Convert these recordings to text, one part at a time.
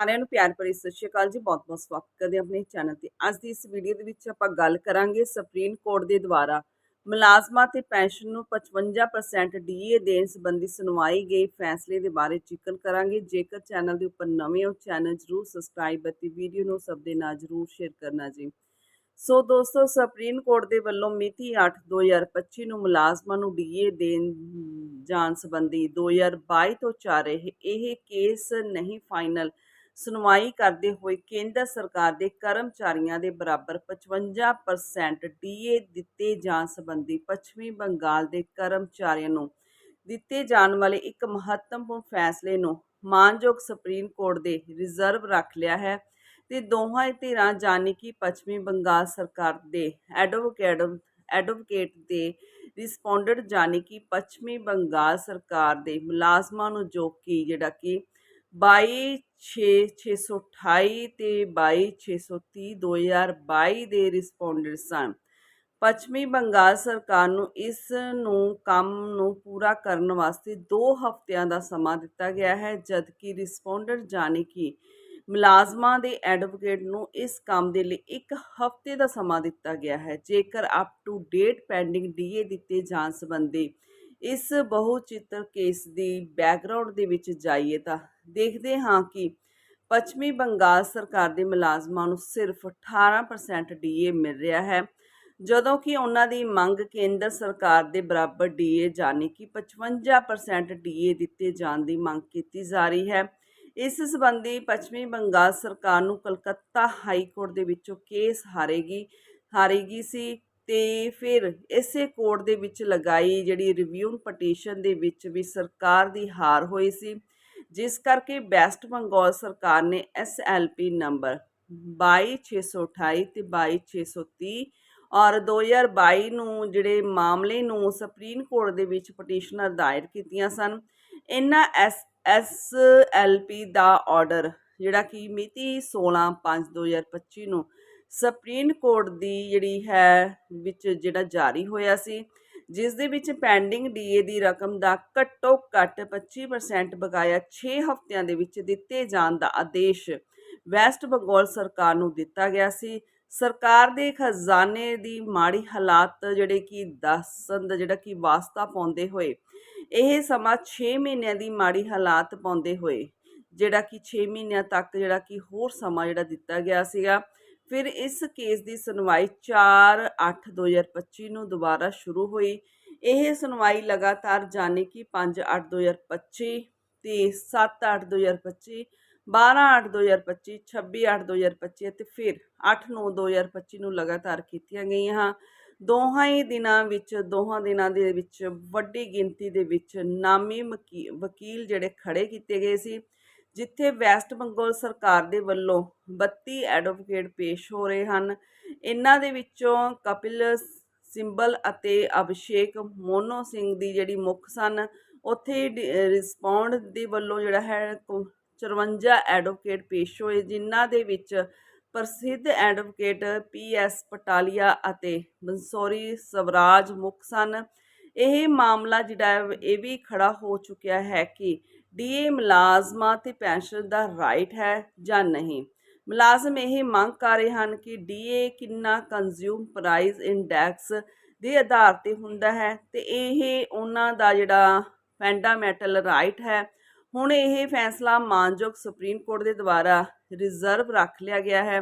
ਸਾਰਿਆਂ ਨੂੰ ਪਿਆਰ ਭਰੀ ਸਤਿ ਸ਼੍ਰੀ ਅਕਾਲ ਜੀ ਬਹੁਤ-ਬਹੁਤ ਸਵਾਗਤ ਕਰਦੇ ਹਾਂ ਆਪਣੇ ਚੈਨਲ ਤੇ। ਅੱਜ ਦੀ ਇਸ ਵੀਡੀਓ ਦੇ ਵਿੱਚ ਆਪਾਂ ਗੱਲ ਕਰਾਂਗੇ ਸੁਪਰੀਮ ਕੋਰਟ ਦੇ ਦੁਆਰਾ। ਮੁਲਾਜ਼ਮਾਂ ਤੇ ਪੈਨਸ਼ਨ ਨੂੰ 55% ਡੀਏ ਦੇਣ ਸੰਬੰਧੀ ਸੁਣਵਾਈ ਗਈ ਫੈਸਲੇ ਦੇ ਬਾਰੇ ਜ਼ਿਕਰ ਕਰਾਂਗੇ। ਜੇਕਰ ਚੈਨਲ ਦੇ ਉੱਪਰ ਨਵੇਂ ਹੋ, ਚੈਨਲ ਜਰੂਰ ਸਬਸਕ੍ਰਾਈਬ ਅਤੇ ਵੀਡੀਓ ਨੂੰ ਸਭ ਦੇ ਨਾਲ ਜਰੂਰ ਸ਼ੇਅਰ ਕਰਨਾ ਜੀ। ਸੋ ਦੋਸਤੋ ਸੁਪਰੀਮ ਕੋਰਟ ਦੇ ਵੱਲੋਂ ਮਿਤੀ 8/2025 ਨੂੰ ਮੁਲਾਜ਼ਮਾਂ ਨੂੰ ਡੀਏ ਦੇਣ ਜਾਣ ਸੰਬੰਧੀ 2022 ਤੋਂ ਚੱਲ ਰਹੇ ਇਹ ਕੇਸ ਨਹੀਂ ਫਾਈਨਲ ਸੁਣਵਾਈ ਕਰਦੇ ਹੋਏ ਕੇਂਦਰ ਸਰਕਾਰ ਦੇ ਕਰਮਚਾਰੀਆਂ ਦੇ ਬਰਾਬਰ 55% ਡੀਏ ਦਿੱਤੇ ਜਾਣ ਸੰਬੰਧੀ ਪੱਛਮੀ ਬੰਗਾਲ ਦੇ ਕਰਮਚਾਰੀਆਂ ਨੂੰ ਦਿੱਤੇ ਜਾਣ ਵਾਲੇ ਇੱਕ ਮਹੱਤਵਪੂਰਨ ਫੈਸਲੇ ਨੂੰ ਮਾਨਯੋਗ ਸੁਪਰੀਮ ਕੋਰਟ ਦੇ ਰਿਜ਼ਰਵ ਰੱਖ ਲਿਆ ਹੈ ਤੇ ਦੋਹਾਂ ਧਿਰਾਂ ਜਾਨੀ ਕਿ ਪੱਛਮੀ ਬੰਗਾਲ ਸਰਕਾਰ ਦੇ ਐਡਵੋਕੇਟ ਐਡਵੋਕੇਟ ਦੇ ਰਿਸਪੋਂਡੈਂਟ ਜਾਨੀ ਕਿ ਪੱਛਮੀ ਬੰਗਾਲ ਸਰਕਾਰ ਦੇ ਮੁਲਾਜ਼ਮਾਂ ਨੂੰ ਜੋ ਕਿ ਜਿਹੜਾ ਕਿ 22628 ਤੇ 22630 2022 ਦੇ ਰਿਸਪੋਂਡੈਂਟ ਸਨ। ਪੱਛਮੀ ਬੰਗਾਲ ਸਰਕਾਰ ਨੂੰ ਇਸ ਨੂੰ ਕੰਮ ਨੂੰ ਪੂਰਾ ਕਰਨ ਵਾਸਤੇ 2 ਹਫ਼ਤਿਆਂ ਦਾ ਸਮਾਂ ਦਿੱਤਾ ਗਿਆ ਹੈ, ਜਦਕਿ ਰਿਸਪੋਂਡੈਂਟ ਜਾਨੀ ਕਿ ਮੁਲਾਜ਼ਮਾਂ ਦੇ ਐਡਵੋਕੇਟ ਨੂੰ ਇਸ ਕੰਮ ਦੇ ਲਈ ਇੱਕ ਹਫ਼ਤੇ ਦਾ ਸਮਾਂ ਦਿੱਤਾ ਗਿਆ ਹੈ। ਜੇਕਰ up to date pending DA ਦਿੱਤੇ ਜਾਣ ਸੰਬੰਧੀ ਇਸ ਬਹੁ ਚਿੱਤਰ ਕੇਸ ਦੀ ਬੈਕਗ੍ਰਾਉਂਡ ਦੇ ਵਿੱਚ ਜਾਈਏ ਤਾਂ ਦੇਖਦੇ ਹਾਂ ਕਿ ਪੱਛਮੀ ਬੰਗਾਲ ਸਰਕਾਰ ਦੇ ਮੁਲਾਜ਼ਮਾਂ ਨੂੰ ਸਿਰਫ 18% ਡੀਏ ਮਿਲ ਰਿਹਾ ਹੈ, ਜਦੋਂ ਕਿ ਉਹਨਾਂ ਦੀ ਮੰਗ ਕੇਂਦਰ ਸਰਕਾਰ ਦੇ ਬਰਾਬਰ ਡੀਏ ਜਾਨੀ ਕਿ 55% ਡੀਏ ਦਿੱਤੇ ਜਾਣ ਦੀ ਮੰਗ ਕੀਤੀ ਜਾ ਰਹੀ ਹੈ। ਇਸ ਸੰਬੰਧੀ ਪੱਛਮੀ ਬੰਗਾਲ ਸਰਕਾਰ ਨੂੰ ਕਲਕੱਤਾ ਹਾਈ ਕੋਰਟ ਦੇ ਵਿੱਚੋਂ ਕੇਸ ਹਾਰੇਗੀ ਹਾਰੇਗੀ ਸੀ। ਤੇ ਫਿਰ ਇਸੇ ਕੋਰਟ ਦੇ ਵਿੱਚ ਲਗਾਈ ਜਿਹੜੀ ਰਿਵਿਊ ਪਟੀਸ਼ਨ ਦੇ ਵਿੱਚ ਵੀ ਸਰਕਾਰ ਦੀ ਹਾਰ ਹੋਈ ਸੀ, ਜਿਸ ਕਰਕੇ ਵੈਸਟ ਬੰਗਾਲ ਸਰਕਾਰ ਨੇ ਐਸਐਲਪੀ ਨੰਬਰ 22628 ਤੇ 22630 ਔਰ 2022 ਨੂੰ ਜਿਹੜੇ ਮਾਮਲੇ ਨੂੰ ਸੁਪਰੀਮ ਕੋਰਟ ਦੇ ਵਿੱਚ ਪਟੀਸ਼ਨਰ ਦਾਇਰ ਕੀਤੀਆਂ ਸਨ, ਇਹਨਾਂ ਐਸ ਐਸਐਲਪੀ ਦਾ ਆਰਡਰ ਜਿਹੜਾ ਕਿ ਮਿਤੀ 16/5/2025 ਨੂੰ ਸੁਪਰੀਮ ਕੋਰਟ ਦੀ ਜਿਹੜੀ ਹੈ, ਵਿੱਚ ਜਿਹੜਾ ਜਾਰੀ ਹੋਇਆ ਸੀ, ਜਿਸ ਦੇ ਵਿੱਚ ਪੈਂਡਿੰਗ ਡੀਏ ਦੀ ਰਕਮ ਦਾ ਘੱਟੋ ਘੱਟ 25% ਬਕਾਇਆ 6 ਹਫ਼ਤਿਆਂ ਦੇ ਵਿੱਚ ਦਿੱਤੇ ਜਾਣ ਦਾ ਆਦੇਸ਼ ਵੈਸਟ ਬੰਗਾਲ ਸਰਕਾਰ ਨੂੰ ਦਿੱਤਾ ਗਿਆ ਸੀ। ਸਰਕਾਰ ਦੇ ਖਜ਼ਾਨੇ ਦੀ ਮਾੜੀ ਹਾਲਾਤ ਜਿਹੜੇ ਕਿ ਦੱਸਣ ਦਾ ਜਿਹੜਾ ਕਿ ਵਾਸਤਾ ਪਾਉਂਦੇ ਹੋਏ, ਇਹ ਸਮਾਂ 6 ਮਹੀਨਿਆਂ ਦੀ ਮਾੜੀ ਹਾਲਾਤ ਪਾਉਂਦੇ ਹੋਏ, ਜਿਹੜਾ ਕਿ 6 ਮਹੀਨਿਆਂ ਤੱਕ ਜਿਹੜਾ ਕਿ ਹੋਰ ਸਮਾਂ ਜਿਹੜਾ ਦਿੱਤਾ ਗਿਆ ਸੀਗਾ। ਫਿਰ ਇਸ ਕੇਸ ਦੀ ਸੁਣਵਾਈ 4/8/2025 ਨੂੰ ਦੁਬਾਰਾ ਸ਼ੁਰੂ ਹੋਈ। ਇਹ ਸੁਣਵਾਈ ਲਗਾਤਾਰ ਜਾਣੀ ਕਿ 5/8/2025 ਤੇ 7/8/2025 12/8/2025 26/8/2025 ਅਤੇ ਫਿਰ 8/9/2025 ਨੂੰ ਲਗਾਤਾਰ ਕੀਤੀਆਂ ਗਈਆਂ ਹਨ ਦੋਹਾਂ ਹੀ ਦਿਨਾਂ ਵਿੱਚ, ਦੋਹਾਂ ਦਿਨਾਂ ਦੇ ਵਿੱਚ ਵੱਡੀ ਗਿਣਤੀ ਦੇ ਵਿੱਚ ਨਾਮੀ ਵਕੀਲ ਜਿਹੜੇ ਖੜੇ ਕੀਤੇ ਗਏ ਸੀ। ਜਿੱਥੇ ਵੈਸਟ ਬੰਗਾਲ ਸਰਕਾਰ ਦੇ ਵੱਲੋਂ 32 ਐਡਵੋਕੇਟ ਪੇਸ਼ ਹੋ ਰਹੇ ਹਨ। ਇਹਨਾਂ ਦੇ ਵਿੱਚੋਂ ਕਪਿਲ ਸਿੰਬਲ ਅਤੇ ਅਭਿਸ਼ੇਕ ਮੋਨੋ ਸਿੰਘ ਦੀ ਜਿਹੜੀ ਮੁੱਖ ਸਨ, ਉੱਥੇ ਰਿਸਪੌਂਡ ਦੇ ਵੱਲੋਂ ਜਿਹੜਾ ਹੈ 54 ਐਡਵੋਕੇਟ ਪੇਸ਼ ਹੋਏ, ਜਿਨ੍ਹਾਂ ਦੇ ਵਿੱਚ ਪ੍ਰਸਿੱਧ ਐਡਵੋਕੇਟ ਪੀ ਐਸ ਪਟਾਲੀਆ ਅਤੇ ਬੰਸੋਰੀ ਸਵਰਾਜ ਮੁੱਖ ਸਨ। ਇਹ ਮਾਮਲਾ ਜਿਹੜਾ ਇਹ ਵੀ ਖੜਾ ਹੋ ਚੁੱਕਿਆ ਹੈ ਕਿ ਡੀਏ ਮੁਲਾਜ਼ਮਾਂ ਤੇ ਪੈਨਸ਼ਨ ਦਾ ਰਾਈਟ ਹੈ ਜਾਂ ਨਹੀਂ? ਮੁਲਾਜ਼ਮ ਇਹ ਮੰਗ ਕਰ ਰਹੇ ਹਨ ਕਿ ਡੀਏ ਕਿੰਨਾ ਕੰਜ਼ਿਊਮ ਪ੍ਰਾਈਸ ਇੰਡੈਕਸ ਦੇ ਆਧਾਰ ਤੇ ਹੁੰਦਾ ਹੈ ਤੇ ਇਹ ਉਹਨਾਂ ਦਾ ਜਿਹੜਾ ਫੈਂਡਾਮੈਂਟਲ ਰਾਈਟ ਹੈ, ਹੁਣ ਇਹ ਫੈਸਲਾ ਮਾਨਯੋਗ ਸੁਪਰੀਮ ਕੋਰਟ ਦੇ ਦੁਆਰਾ ਰਿਜ਼ਰਵ ਰੱਖ ਲਿਆ ਗਿਆ ਹੈ।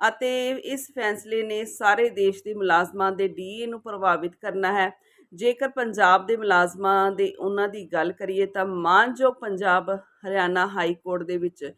ਅਤੇ ਇਸ ਫੈਸਲੇ ਨੇ ਸਾਰੇ ਦੇਸ਼ ਦੇ ਮੁਲਾਜ਼ਮਾਂ ਦੇ ਡੀਏ ਨੂੰ ਪ੍ਰਭਾਵਿਤ ਕਰਨਾ ਹੈ। ਜੇਕਰ ਪੰਜਾਬ ਦੇ ਮੁਲਾਜ਼ਮਾਂ ਦੇ ਉਹਨਾਂ ਦੀ ਗੱਲ ਕਰੀਏ ਤਾਂ ਮਾਨਯੋਗ ਪੰਜਾਬ ਹਰਿਆਣਾ ਹਾਈ ਕੋਰਟ ਦੇ ਵਿੱਚ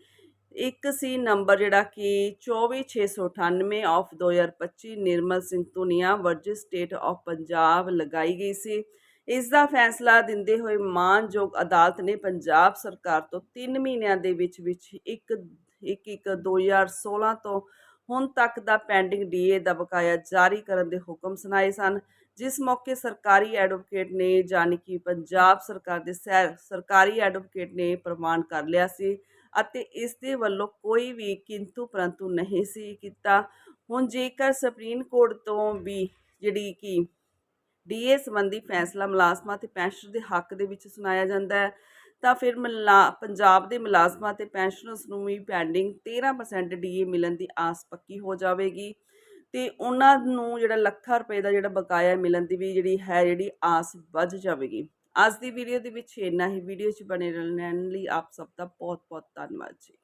ਇੱਕ ਸੀ ਨੰਬਰ ਜਿਹੜਾ ਕਿ 24698 of 2025 Nirmal Singh Dhunia versus state of Punjab ਲਗਾਈ ਗਈ ਸੀ। ਇਸ ਦਾ ਫੈਸਲਾ ਦਿੰਦੇ ਹੋਏ ਮਾਨਯੋਗ ਅਦਾਲਤ ਨੇ ਪੰਜਾਬ ਸਰਕਾਰ ਤੋਂ 3 ਮਹੀਨਿਆਂ ਦੇ ਵਿੱਚ ਵਿੱਚ ਇੱਕ ਇੱਕ ਇੱਕ 2016 ਤੋਂ ਹੁਣ ਤੱਕ ਦਾ ਪੈਂਡਿੰਗ ਡੀਏ ਦਾ ਬਕਾਇਆ ਜਾਰੀ ਕਰਨ ਦੇ ਹੁਕਮ ਸੁਣਾਏ ਸਨ, ਜਿਸ ਮੌਕੇ ਸਰਕਾਰੀ ਐਡਵੋਕੇਟ ਨੇ ਜਾਨੀ ਕਿ ਪੰਜਾਬ ਸਰਕਾਰ ਦੇ ਸਰਕਾਰੀ ਐਡਵੋਕੇਟ ਨੇ ਪ੍ਰਮਾਣ ਕਰ ਲਿਆ ਸੀ ਅਤੇ ਇਸ ਦੇ ਵੱਲੋਂ ਕੋਈ ਵੀ ਕਿੰਤੂ ਪਰੰਤੂ ਨਹੀਂ ਸੀ ਕੀਤਾ। ਹੁਣ ਜੇਕਰ ਸੁਪਰੀਮ ਕੋਰਟ ਤੋਂ ਵੀ ਜਿਹੜੀ ਕਿ ਡੀਏ ਸੰਬੰਧੀ ਫੈਸਲਾ ਮੁਲਾਜ਼ਮਾਂ ਤੇ ਪੈਨਸ਼ਨ ਦੇ ਹੱਕ ਦੇ ਵਿੱਚ ਸੁਣਾਇਆ ਜਾਂਦਾ ਹੈ ਤਾਂ ਫਿਰ ਮਲਾ, ਪੰਜਾਬ ਦੇ ਮੁਲਾਜ਼ਮਾਂ ਤੇ ਪੈਨਸ਼ਨਰਸ ਨੂੰ ਵੀ ਪੈਂਡਿੰਗ 13% ਡੀਏ ਮਿਲਣ ਦੀ ਆਸ ਪੱਕੀ ਹੋ ਜਾਵੇਗੀ। ਤੇ ਉਹਨਾਂ ਨੂੰ ਜਿਹੜਾ ਲੱਖਾਂ ਰੁਪਏ ਦਾ ਜਿਹੜਾ ਬਕਾਇਆ ਮਿਲਣ ਦੀ ਵੀ ਜਿਹੜੀ ਹੈ ਜਿਹੜੀ ਆਸ ਵੱਧ ਜਾਵੇਗੀ। ਅੱਜ ਦੀ ਵੀਡੀਓ ਦੇ ਵਿੱਚ ਇੰਨਾ ਹੀ। ਵੀਡੀਓ 'ਚ ਬਣੇ ਰਹਿਣ ਲਈ ਆਪ ਸਭ ਦਾ ਬਹੁਤ ਬਹੁਤ ਧੰਨਵਾਦ ਜੀ।